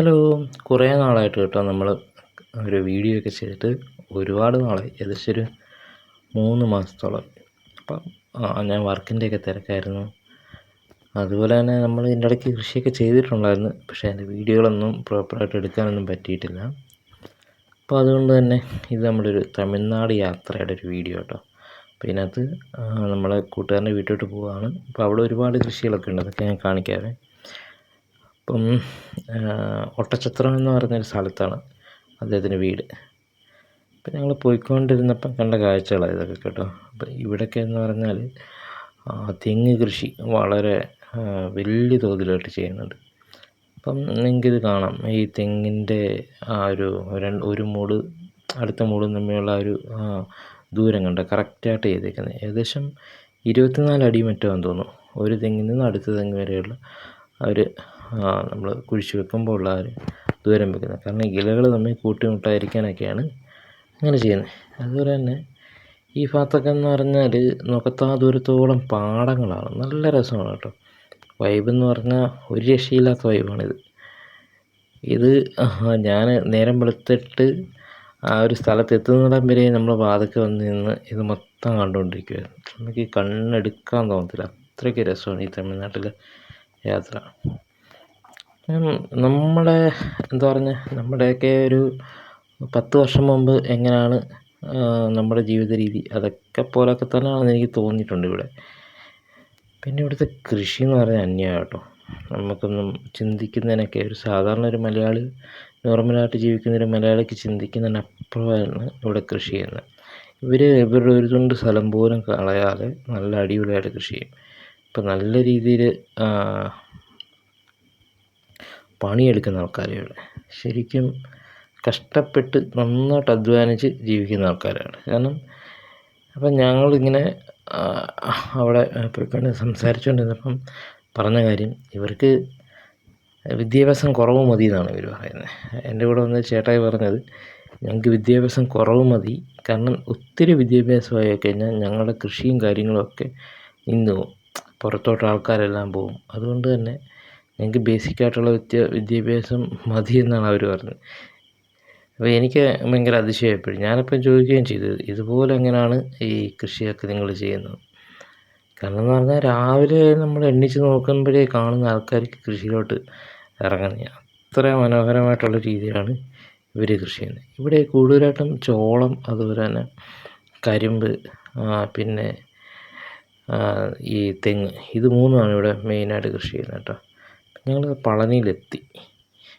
Hello. കുറേ നാളായിട്ട് കേട്ടോ നമ്മൾ ഒരു വീഡിയോ ഒക്കെ ചെയ്തിട്ട് ഒരുപാട് നാളായി. ഏകദേശം ഒരു മൂന്ന് മാസത്തോളം. അപ്പം ഞാൻ വർക്കിന്റെയൊക്കെ തിരക്കായിരുന്നു. അതുപോലെ തന്നെ നമ്മൾ ഇതിന്റെ ഇടയ്ക്ക് കൃഷിയൊക്കെ ചെയ്തിട്ടുണ്ടായിരുന്നു. പക്ഷേ അതിന്റെ വീഡിയോകളൊന്നും പ്രോപ്പറായിട്ട് എടുക്കാനൊന്നും പറ്റിയിട്ടില്ല. അപ്പോൾ അതുകൊണ്ട് തന്നെ ഇത് നമ്മുടെ ഒരു തമിഴ്നാട് യാത്രയുടെ ഒരു വീഡിയോ കേട്ടോ. അപ്പോൾ ഇതിനകത്ത് നമ്മളെ കൂട്ടുകാരന്റെ വീട്ടിലോട്ട് പോവുകയാണ് അപ്പോൾ അവിടെ ഒരുപാട് കൃഷികളൊക്കെ ഉണ്ട്. അതൊക്കെ ഞാൻ കാണിക്കാവേ. അപ്പം ഒട്ടച്ചത്രം എന്ന് പറയുന്നൊരു സ്ഥലത്താണ് അദ്ദേഹത്തിന്റെ വീട്. അപ്പം ഞങ്ങൾ പോയിക്കൊണ്ടിരുന്നപ്പം കണ്ട കാഴ്ചകളാണ് ഇതൊക്കെ കേട്ടോ. അപ്പം ഇവിടെയൊക്കെ എന്ന് പറഞ്ഞാൽ തെങ്ങ് കൃഷി വളരെ വലിയ തോതിലായിട്ട് ചെയ്യുന്നുണ്ട്. അപ്പം നിങ്ങൾക്കിത് കാണാം. ഈ തെങ്ങിന്റെ ആ ഒരു രണ്ട് ഒരു മൂട് അടുത്ത മൂടും തമ്മിലുള്ള ഒരു ദൂരം കണ്ട? കറക്റ്റായിട്ട് ചെയ്തേക്കുന്നത് ഏകദേശം ഇരുപത്തിനാല് അടി മറ്റോ എന്ന് തോന്നുന്നു. ഒരു തെങ്ങിൽ നിന്ന് അടുത്ത തെങ്ങ് വരെയുള്ള ഒരു നമ്മൾ കുഴിച്ച് വെക്കുമ്പോൾ ഉള്ള ആ ഒരു ദൂരം വെക്കുന്നത്. കാരണം ഇലകൾ തമ്മിൽ കൂട്ടിമുട്ടാതിരിക്കാനൊക്കെയാണ് അങ്ങനെ ചെയ്യുന്നത് അതുപോലെ തന്നെ ഈ ഭാഗത്തൊക്കെ എന്ന് പറഞ്ഞാൽ നോക്കത്താ ദൂരത്തോളം പാടങ്ങളാണ്. നല്ല രസമാണ് കേട്ടോ. വൈബ് എന്ന് പറഞ്ഞാൽ ഒരു രക്ഷയില്ലാത്ത വൈബാണിത്. ഇത് ഞാൻ നേരം വെളുത്തിട്ട് ആ ഒരു സ്ഥലത്ത് എത്തുന്നിടം വരെ നമ്മൾ വാതൊക്കെ വന്ന് നിന്ന് ഇത് മൊത്തം കണ്ടുകൊണ്ടിരിക്കുകയായിരുന്നു നമുക്ക് കണ്ണെടുക്കാൻ തോന്നത്തില്ല. അത്രയ്ക്ക് രസമാണ് ഈ തമിഴ്നാട്ടിലെ യാത്ര. ഉം, നമ്മളെ എന്താ പറഞ്ഞ നമ്മുടെയൊക്കെ ഒരു പത്ത് വർഷം മുമ്പ് എങ്ങനെയാണ് നമ്മുടെ ജീവിത രീതി? അതൊക്കെ പോലൊക്കെ തന്നെയാണെന്ന് എനിക്ക് തോന്നിയിട്ടുണ്ട് ഇവിടെ. പിന്നെ ഇവിടുത്തെ കൃഷി എന്ന് പറഞ്ഞാൽ അന്യമാണ് കേട്ടോ. നമുക്കൊന്നും ചിന്തിക്കുന്നതിനൊക്കെ ഒരു സാധാരണ ഒരു മലയാളി നോർമലായിട്ട് ജീവിക്കുന്ന ഒരു മലയാളിക്ക് ചിന്തിക്കുന്നതിന് അപ്പുറമാണ് ഇവിടെ കൃഷി ചെയ്യുന്നത്. ഇവർ ഇവരുടെ ഒരു തുണ്ട് സ്ഥലം പോലും കളയാതെ നല്ല അടിപൊളിയായിട്ട് കൃഷി ചെയ്യും. ഇപ്പം നല്ല രീതിയിൽ പണിയെടുക്കുന്ന ആൾക്കാരെയാണ്. ശരിക്കും കഷ്ടപ്പെട്ട് നന്നായിട്ട് അധ്വാനിച്ച് ജീവിക്കുന്ന ആൾക്കാരാണ്. കാരണം അപ്പം ഞങ്ങളിങ്ങനെ അവിടെ പോയിക്കൊണ്ട് സംസാരിച്ചുകൊണ്ടിരുന്നപ്പം പറഞ്ഞ കാര്യം ഇവർക്ക് വിദ്യാഭ്യാസം കുറവ് മതി എന്നാണ് ഇവർ പറയുന്നത്. എന്റെ കൂടെ വന്ന ചേട്ടായി പറഞ്ഞത് ഞങ്ങൾക്ക് വിദ്യാഭ്യാസം കുറവ് മതി. കാരണം ഒത്തിരി വിദ്യാഭ്യാസമായി കഴിഞ്ഞാൽ ഞങ്ങളുടെ കൃഷിയും കാര്യങ്ങളും ഒക്കെ നിന്ന് പോകും പുറത്തോട്ട് ആൾക്കാരെല്ലാം പോകും അതുകൊണ്ട് തന്നെ ഞങ്ങൾക്ക് ബേസിക്കായിട്ടുള്ള വിദ്യ വിദ്യാഭ്യാസം മതി എന്നാണ് അവർ പറഞ്ഞത്. അപ്പോൾ എനിക്ക് ഭയങ്കര അതിശയമായി. ഞാനിപ്പം ചോദിക്കുകയും ചെയ്തു ഇതുപോലെ എങ്ങനെയാണ് ഈ കൃഷിയൊക്കെ നിങ്ങൾ ചെയ്യുന്നത്? കാരണം എന്ന് പറഞ്ഞാൽ രാവിലെ നമ്മൾ എണ്ണിച്ച് നോക്കുമ്പോഴേ കാണുന്ന ആൾക്കാർക്ക് കൃഷിയിലോട്ട് ഇറങ്ങുന്നത്. അത്ര മനോഹരമായിട്ടുള്ള രീതിയിലാണ് ഇവർ കൃഷി ചെയ്യുന്നത്. ഇവിടെ കൂടുതലായിട്ടും ചോളം അതുപോലെ തന്നെ കരിമ്പ് പിന്നെ ഈ തെങ്ങ്. ഇത് മൂന്നുമാണ് ഇവിടെ മെയിനായിട്ട് കൃഷി ചെയ്യുന്നത് കേട്ടോ. ഞങ്ങൾ പളനിയിലെത്തി.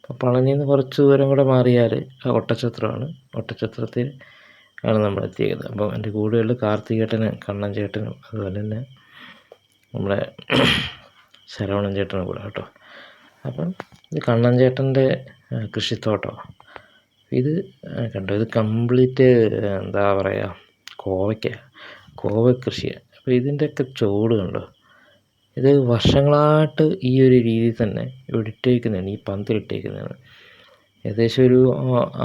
അപ്പോൾ പളനിയിൽ നിന്ന് കുറച്ച് ദൂരം കൂടെ മാറിയാൽ ഒട്ടച്ചത്രമാണ് ഒട്ടച്ചത്രത്തിൽ ആണ് നമ്മൾ എത്തിയത് അപ്പോൾ എന്റെ കൂടെയുള്ള കാർത്തികേട്ടനും കണ്ണൻ ചേട്ടനും അതുപോലെ തന്നെ നമ്മുടെ ശരവണൻ ചേട്ടനും കൂടെ കേട്ടോ. അപ്പം ഇത് കണ്ണൻ ചേട്ടന്റെ ആ, കൃഷിത്തോട്ടം. ഇത് കണ്ടോ? ഇത് കംപ്ലീറ്റ് എന്താ പറയുക കോവയ്ക്ക കോവ കൃഷിയാണ് അപ്പോൾ ഇതിന്റെയൊക്കെ ചുവട് കണ്ടോ? ഇത് വർഷങ്ങളായിട്ട് ഈ ഒരു രീതിയിൽ തന്നെ ഇവിടെ ഇട്ടേക്കുന്നതാണ് ഈ പന്തലിട്ടേക്കുന്നതാണ് ഏകദേശം ഒരു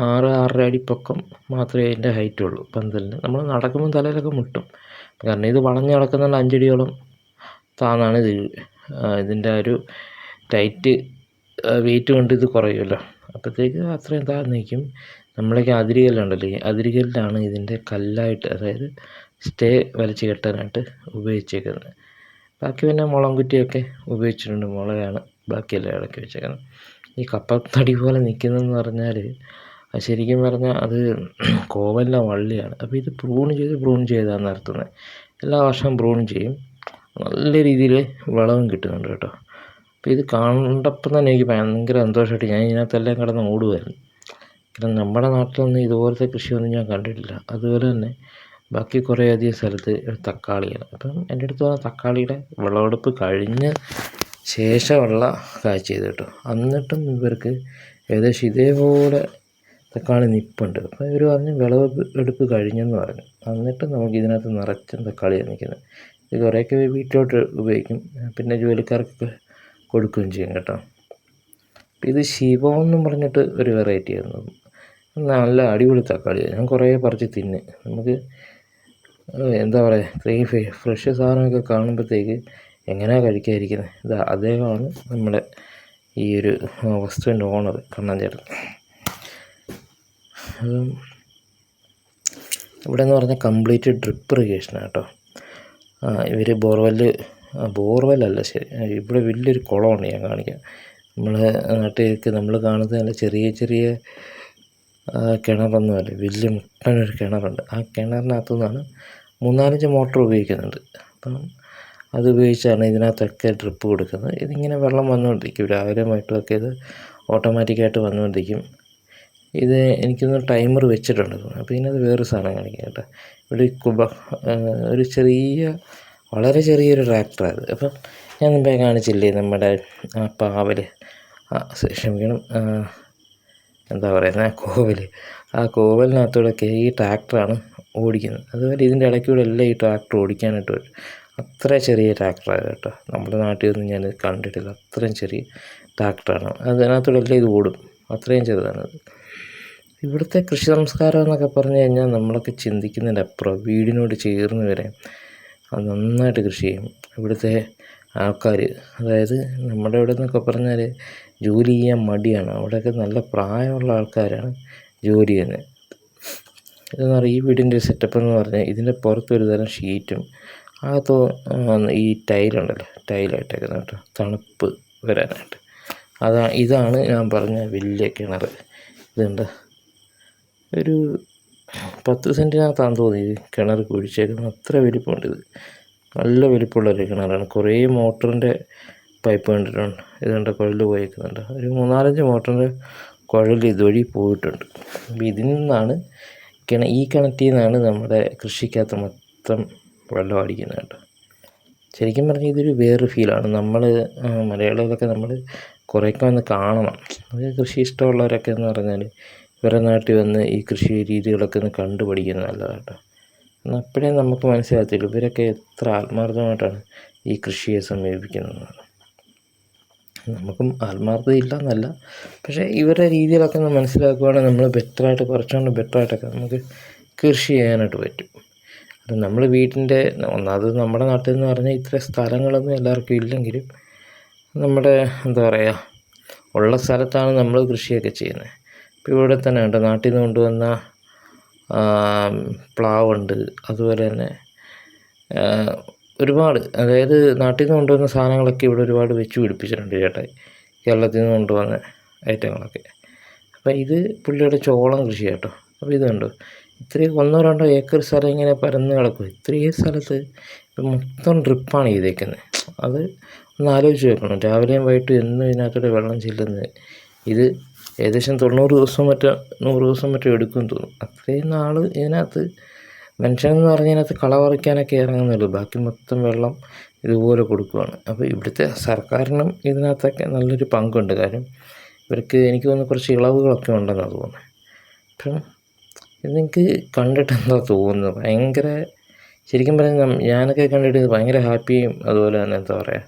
ആറ് ആറര അടി പൊക്കം മാത്രമേ അതിന്റെ ഹൈറ്റ് ഉള്ളൂ പന്തലിന്. നമ്മൾ നടക്കുമ്പോൾ തലയിലൊക്കെ മുട്ടും. കാരണം ഇത് വളഞ്ഞ് കിടക്കുന്നുണ്ട് അഞ്ചടിയോളം താന്നാണ് ഇത്. ഇതിന്റെ ഒരു ടൈറ്റ് വെയിറ്റ് കൊണ്ട് ഇത് കുറയുമല്ലോ. അപ്പോഴത്തേക്ക് അത്രയും താഴ്ന്ന് നിൽക്കും. നമ്മളൊക്കെ അതിരുകല്ലുണ്ടല്ലോ ഈ അതിരുകല്ലാണ് ഇതിന്റെ കല്ലായിട്ട് അതായത് സ്റ്റേ വലിച്ച് കെട്ടാനായിട്ട് ഉപയോഗിച്ചേക്കുന്നത്. ബാക്കി പിന്നെ മുളം കുറ്റിയൊക്കെ ഉപയോഗിച്ചിട്ടുണ്ട്. മുളയാണ് ബാക്കിയെല്ലാം ഇളക്കി വെച്ചേക്കുന്നത് ഈ കപ്പത്തടി പോലെ നിൽക്കുന്നതെന്ന് പറഞ്ഞാൽ അത് ശരിക്കും പറഞ്ഞാൽ അത് കോവല്ല വള്ളിയാണ്. അപ്പോൾ ഇത് പ്രൂൺ ചെയ്ത് പ്രൂൺ ചെയ്താണ് നിർത്തുന്നത് എല്ലാ വർഷവും പ്രൂൺ ചെയ്യും. നല്ല രീതിയിൽ വളവും കിട്ടുന്നുണ്ട് കേട്ടോ. അപ്പോൾ ഇത് കണ്ടപ്പം തന്നെ എനിക്ക് ഭയങ്കര സന്തോഷമായിട്ട് ഞാൻ ഇതിനകത്തെല്ലാം കിടന്ന് ഓടുമായിരുന്നു കാരണം നമ്മുടെ നാട്ടിലൊന്നും ഇതുപോലത്തെ കൃഷിയൊന്നും ഞാൻ കണ്ടിട്ടില്ല. അതുപോലെ തന്നെ ബാക്കി കുറേ അധികം സ്ഥലത്ത് തക്കാളിയാണ്. അപ്പം എന്റെ അടുത്ത് പറഞ്ഞ തക്കാളിയുടെ വിളവെടുപ്പ് കഴിഞ്ഞ ശേഷമുള്ള കാഴ്ച ഇത് കേട്ടോ. എന്നിട്ടും ഇവർക്ക് ഏകദേശം ഇതേപോലെ തക്കാളി നിപ്പുണ്ട്. അപ്പോൾ ഇവർ പറഞ്ഞ് വിളവ് എടുപ്പ് കഴിഞ്ഞെന്ന് പറഞ്ഞു. എന്നിട്ടും നമുക്ക് ഇതിനകത്ത് നിറച്ചും തക്കാളിയാണ് നിൽക്കുന്നത്. ഇത് കുറേയൊക്കെ വീട്ടിലോട്ട് ഉപയോഗിക്കും. പിന്നെ ജോലിക്കാർക്കൊക്കെ കൊടുക്കുകയും ചെയ്യും കേട്ടോ. ഇത് ശിവം എന്നും പറഞ്ഞിട്ട് ഒരു വെറൈറ്റി ആയിരുന്നു. നല്ല അടിപൊളി തക്കാളിയാണ് ഞാൻ കുറേ പറിച്ച് തിന്ന്. നമുക്ക് എന്താ പറയുക ഈ ഫ്രഷ് സാധനമൊക്കെ കാണുമ്പോഴത്തേക്ക് എങ്ങനെയാണ് കഴിക്കാതിരിക്കുന്നത് ഇത് അദ്ദേഹമാണ് നമ്മുടെ ഈ ഒരു വസ്തുവിന്റെ ഓണർ കണ്ണൻ ചേട്ടൻ. ഇവിടെ എന്ന് പറഞ്ഞാൽ കംപ്ലീറ്റ് ഡ്രിപ്പ് ഇറിഗേഷനാണ് കേട്ടോ. ഇവർ ബോർവെല്ല് ബോർവെല്ലല്ല ശരി ഇവിടെ വലിയൊരു കുളമാണ് ഞാൻ കാണിക്കാം നമ്മൾ നാട്ടിലേക്ക് നമ്മൾ കാണുന്നത് തന്നെ ചെറിയ ചെറിയ കിണറൊന്നുമല്ല വലിയ മുട്ടനൊരു കിണറുണ്ട്. ആ കിണറിനകത്തു നിന്നാണ് മൂന്നാലഞ്ച് മോട്ടോർ ഉപയോഗിക്കുന്നുണ്ട്. അപ്പം അത് ഉപയോഗിച്ചാണ് ഇതിനകത്തൊക്കെ ഡ്രിപ്പ് കൊടുക്കുന്നത്. ഇതിങ്ങനെ വെള്ളം വന്നുകൊണ്ടിരിക്കും. രാവിലെ വൈകിട്ടുമൊക്കെ ഇത് ഓട്ടോമാറ്റിക്കായിട്ട് വന്നുകൊണ്ടിരിക്കും. ഇത് എനിക്കൊന്ന് ടൈമർ വെച്ചിട്ടുണ്ട്. അപ്പോൾ ഇതിനകത്ത് വേറൊരു സാധനം കാണിക്കാം കേട്ടോ. ഇവിടെ കുബ ഒരു ചെറിയ വളരെ ചെറിയൊരു ട്രാക്ടറാണ് അത് അപ്പം ഞാൻ മുമ്പേ കാണിച്ചില്ലേ നമ്മുടെ പാവൽ ആ ക്ഷമിക്കണം. എന്താ പറയുന്നത് കോവൽ ആ കോവലിനകത്തൂടെയൊക്കെ ഈ ട്രാക്ടറാണ് ഓടിക്കുന്നത്. അതുപോലെ ഇതിന്റെ ഇടയ്ക്കൂടെ എല്ലാം ഈ ട്രാക്ടർ ഓടിക്കാനായിട്ട് വരും അത്ര ചെറിയ ട്രാക്ടറാണ് കേട്ടോ. നമ്മുടെ നാട്ടിൽ നാട്ടിലൊന്നും ഞാൻ കണ്ടിട്ടില്ല. അത്രയും ചെറിയ ട്രാക്ടറാണ്. അതിനകത്തൂടെ എല്ലാം ഇത് ഓടും. അത്രയും ചെറുതാണത് ഇവിടുത്തെ കൃഷി സംസ്കാരം എന്നൊക്കെ പറഞ്ഞു കഴിഞ്ഞാൽ നമ്മളൊക്കെ ചിന്തിക്കുന്നതിന്റെ അപ്പുറം വീടിനോട് ചേർന്ന് വരെ നന്നായിട്ട് കൃഷി ചെയ്യും. ഇവിടുത്തെ ആൾക്കാർ അതായത് നമ്മുടെ ഇവിടെ നിന്നൊക്കെ പറഞ്ഞാൽ ജോലി ചെയ്യാൻ മടിയാണ്. അവിടെയൊക്കെ നല്ല പ്രായമുള്ള ആൾക്കാരാണ്. ജോലി ചെയ്യുന്നത് ഇതെന്ന് പറഞ്ഞാൽ ഈ വീടിന്റെ സെറ്റപ്പ് എന്ന് പറഞ്ഞാൽ ഇതിന്റെ പുറത്ത് ഒരു തരം ഷീറ്റും അകത്തോ ഈ ടൈലുണ്ടല്ലോ ടൈലായിട്ടേക്കുന്നത് കേട്ടോ. തണുപ്പ് വരാനായിട്ട്. അതാ ഇതാണ് ഞാൻ പറഞ്ഞ വലിയ കിണർ. ഇതുണ്ട്. ഒരു പത്ത് സെന്റിനകത്താണെന്ന് തോന്നി ഇത് കിണർ കുഴിച്ചേക്കുന്നത്. അത്ര വലിപ്പമുണ്ട് ഇത്. നല്ല വലിപ്പമുള്ളൊരു കിണറാണ്. കുറേ മോട്ടറിന്റെ പൈപ്പ് കണ്ടിട്ടുണ്ട്. ഇതുണ്ട് കുഴൽ പോയേക്കുന്നുണ്ട്. ഒരു മൂന്നാലഞ്ച് മോട്ടറിന്റെ കുഴൽ ഇതുവഴി പോയിട്ടുണ്ട്. അപ്പോൾ ഇതിൽ നിന്നാണ് കിണ ഈ കിണറ്റിൽ നിന്നാണ് നമ്മുടെ കൃഷിക്കകത്ത് മൊത്തം വെള്ളം അടിക്കുന്നത് കേട്ടോ. ശരിക്കും പറഞ്ഞാൽ ഇതൊരു വേറൊരു ഫീലാണ് നമ്മൾ മലയാളികളൊക്കെ നമ്മൾ കുറേയൊക്കെ വന്ന് കാണണം. അത് കൃഷി ഇഷ്ടമുള്ളവരൊക്കെ എന്ന് പറഞ്ഞാൽ ഇവരുടെ നാട്ടിൽ വന്ന് ഈ കൃഷി രീതികളൊക്കെ ഒന്ന് കണ്ടു പഠിക്കുന്നത് നല്ലതാണ് കേട്ടോ. എന്നാൽ അപ്പോഴേ നമുക്ക് മനസ്സിലാകത്തുള്ളൂ ഇവരൊക്കെ എത്ര ആത്മാർത്ഥമായിട്ടാണ് ഈ കൃഷിയെ സമീപിക്കുന്നത്. നമുക്കും ആത്മാർത്ഥതയില്ല എന്നല്ല പക്ഷേ ഇവരുടെ രീതികളൊക്കെ ഒന്ന് മനസ്സിലാക്കുകയാണെങ്കിൽ നമ്മൾ ബെറ്ററായിട്ട് കുറച്ചുകൊണ്ട് ബെറ്ററായിട്ടൊക്കെ നമുക്ക് കൃഷി ചെയ്യാനായിട്ട് പറ്റും. അത് നമ്മൾ വീട്ടിന്റെ ഒന്നാമത് നമ്മുടെ നാട്ടിൽ എന്ന് പറഞ്ഞാൽ ഇത്ര സ്ഥലങ്ങളൊന്നും എല്ലാവർക്കും ഇല്ലെങ്കിലും നമ്മുടെ എന്താ പറയുക ഉള്ള സ്ഥലത്താണ് നമ്മൾ കൃഷിയൊക്കെ ചെയ്യുന്നത്. ഇപ്പോൾ ഇവിടെ തന്നെ ഉണ്ട് നാട്ടിൽ നിന്ന് കൊണ്ടുവന്ന പ്ലാവുണ്ട്. അതുപോലെ തന്നെ ഒരുപാട് അതായത് നാട്ടിൽ നിന്ന് കൊണ്ടുവന്ന സാധനങ്ങളൊക്കെ ഇവിടെ ഒരുപാട് വെച്ച് പിടിപ്പിച്ചിട്ടുണ്ട് ചേട്ടായി കേരളത്തിൽ നിന്ന് കൊണ്ടുവന്ന ഐറ്റങ്ങളൊക്കെ. അപ്പോൾ ഇത് പുള്ളിയുടെ ചോളം കൃഷി കേട്ടോ. അപ്പോൾ ഇത് കണ്ടോ? ഇത്രയും ഒന്നോ രണ്ടോ ഏക്കർ സ്ഥലം ഇങ്ങനെ പരന്ന് കിടക്കും. ഇത്രയും സ്ഥലത്ത് മൊത്തം ഡ്രിപ്പാണ് ചെയ്തേക്കുന്നത് അത് ഒന്ന് ആലോചിച്ച് വെക്കണം രാവിലെയും വൈകിട്ടും എന്നും ഇതിനകത്തൂടെ വെള്ളം ചെല്ലുന്നത് ഇത് ഏകദേശം തൊണ്ണൂറ് ദിവസം മറ്റോ നൂറ് ദിവസം മറ്റോ എടുക്കും തോന്നും അത്രയും നാൾ ഇതിനകത്ത് മനുഷ്യനെന്ന് പറഞ്ഞതിനകത്ത് കള പറിക്കാനൊക്കെ ഇറങ്ങുന്നുള്ളൂ ബാക്കി മൊത്തം വെള്ളം ഇതുപോലെ കൊടുക്കുകയാണ് അപ്പോൾ ഇവിടുത്തെ സർക്കാരിനും ഇതിനകത്തൊക്കെ നല്ലൊരു പങ്കുണ്ട്. കാര്യം ഇവർക്ക് എനിക്ക് തോന്നുന്നു കുറച്ച് ഇളവുകളൊക്കെ ഉണ്ടെന്നാണ് തോന്നുന്നത് അപ്പം ഇതെനിക്ക് കണ്ടിട്ട് എന്താ തോന്നുന്നത്? ഭയങ്കര ശരിക്കും പറഞ്ഞാൽ ഞാനൊക്കെ കണ്ടിട്ട് ഇത് ഭയങ്കര ഹാപ്പിയും അതുപോലെ തന്നെ എന്താ പറയുക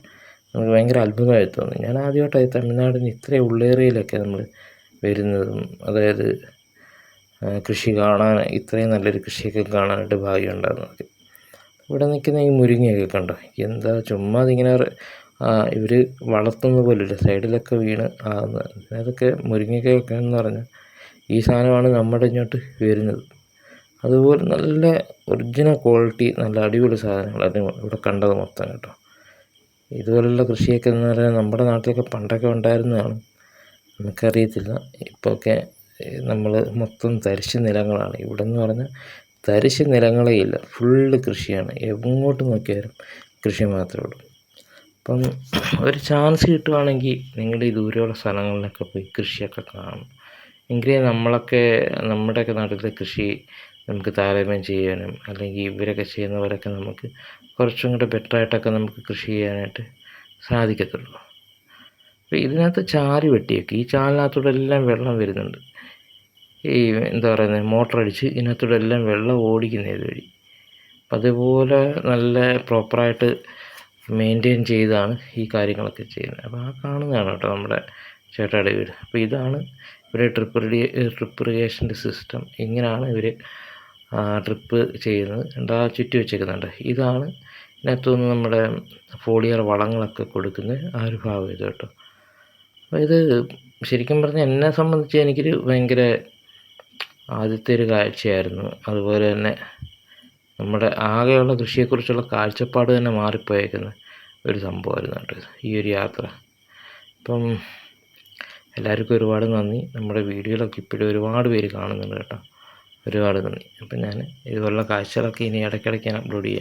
നമുക്ക് ഭയങ്കര അത്ഭുതമായി തോന്നുന്നു ഞാൻ ആദ്യമായിട്ടായി തമിഴ്നാടിന് ഇത്രയും ഉള്ളേറിയയിലൊക്കെ നമ്മൾ വരുന്നതും അതായത് കൃഷി കാണാൻ ഇത്രയും നല്ലൊരു കൃഷിയൊക്കെ കാണാനായിട്ട് ഭാഗ്യം ഇവിടെ നിൽക്കുന്ന ഈ മുരിങ്ങയൊക്കെ കണ്ടോ? എന്താ ചുമ്മാ അതിങ്ങനെ ഇവർ വളർത്തുന്ന പോലില്ല സൈഡിലൊക്കെ വീണ് ആകുന്നത് അതൊക്കെ മുരിങ്ങയ്ക്കൊക്കെ എന്ന് പറഞ്ഞാൽ ഈ സാധനമാണ് നമ്മുടെ ഇങ്ങോട്ട് വരുന്നത്. അതുപോലെ നല്ല ഒറിജിനൽ ക്വാളിറ്റി നല്ല അടിപൊളി സാധനങ്ങളായിരുന്നു ഇവിടെ കണ്ടത് മൊത്തം കേട്ടോ. ഇതുപോലുള്ള കൃഷിയൊക്കെ എന്ന് പറഞ്ഞാൽ നമ്മുടെ നാട്ടിലൊക്കെ പണ്ടൊക്കെ ഉണ്ടായിരുന്നതാണ്. നമുക്കറിയത്തില്ല. ഇപ്പോഴൊക്കെ നമ്മൾ മൊത്തം തരിശ് നിലങ്ങളാണ്. ഇവിടെ എന്ന് പറഞ്ഞാൽ തരിശ് നിലങ്ങളേ ഇല്ല. ഫുള്ള് കൃഷിയാണ്. എങ്ങോട്ട് നോക്കിയാലും കൃഷി മാത്രമേ ഉള്ളൂ. അപ്പം ഒരു ചാൻസ് കിട്ടുവാണെങ്കിൽ നിങ്ങൾ ഈ ദൂരെയുള്ള സ്ഥലങ്ങളിലൊക്കെ പോയി കൃഷിയൊക്കെ കാണും. എങ്കിലേ നമ്മളൊക്കെ നമ്മുടെയൊക്കെ നാട്ടിലെ കൃഷി നമുക്ക് താരതമ്യം ചെയ്യാനും അല്ലെങ്കിൽ ഇവരൊക്കെ ചെയ്യുന്നവരൊക്കെ നമുക്ക് കുറച്ചും കൂടെ ബെറ്ററായിട്ടൊക്കെ നമുക്ക് കൃഷി ചെയ്യാനായിട്ട് സാധിക്കത്തുള്ളൂ. അപ്പോൾ ഇതിനകത്ത് ചാരി വെട്ടിയൊക്കെ. ഈ ചാലിനകത്തൂടെ എല്ലാം വെള്ളം വരുന്നുണ്ട്. ഈ എന്താ പറയുന്നത് മോട്ടർ അടിച്ച് ഇതിനകത്തൂടെ എല്ലാം വെള്ളം ഓടിക്കുന്ന ഇതുവഴി അപ്പം അതുപോലെ നല്ല പ്രോപ്പറായിട്ട് മെയിന്റെയിൻ ചെയ്താണ് ഈ കാര്യങ്ങളൊക്കെ ചെയ്യുന്നത്. അപ്പോൾ ആ കാണുന്നതാണ് കേട്ടോ നമ്മുടെ ചേട്ടായുടെ വീട്. അപ്പോൾ ഇതാണ് ഇവരെ ട്രിപ്പ് ട്രിപ്പ് ഇറിഗേഷന്റെ സിസ്റ്റം ഇങ്ങനെയാണ് ഇവർ ട്രിപ്പ് ചെയ്യുന്നത്. എന്താ ചുറ്റി വെച്ചേക്കുന്നുണ്ട്. ഇതാണ് ഇതിനകത്തുനിന്ന് നമ്മുടെ ഫോളിയർ വളങ്ങളൊക്കെ കൊടുക്കുന്ന ആ ഒരു ഭാഗം ഇത് കേട്ടോ. അപ്പോൾ ഇത് ശരിക്കും പറഞ്ഞാൽ എന്നെ സംബന്ധിച്ച് എനിക്കൊരു ഭയങ്കര ആദ്യത്തെ ഒരു കാഴ്ചയായിരുന്നു. അതുപോലെ തന്നെ നമ്മുടെ ആകെയുള്ള കൃഷിയെക്കുറിച്ചുള്ള കാഴ്ചപ്പാട് തന്നെ മാറിപ്പോയേക്കുന്ന ഒരു സംഭവമായിരുന്നു കേട്ടോ. ഈ ഒരു യാത്ര. അപ്പം എല്ലാവർക്കും ഒരുപാട് നന്ദി. നമ്മുടെ വീഡിയോകളൊക്കെ ഇപ്പോഴും ഒരുപാട് പേര് കാണുന്നുണ്ട് കേട്ടോ. ഒരുപാട് നന്ദി. അപ്പം ഞാൻ ഇതുപോലുള്ള കാഴ്ചകളൊക്കെ ഇനി ഇടയ്ക്കിടയ്ക്ക് ഞാൻ അപ്ലോഡ് ചെയ്യാം.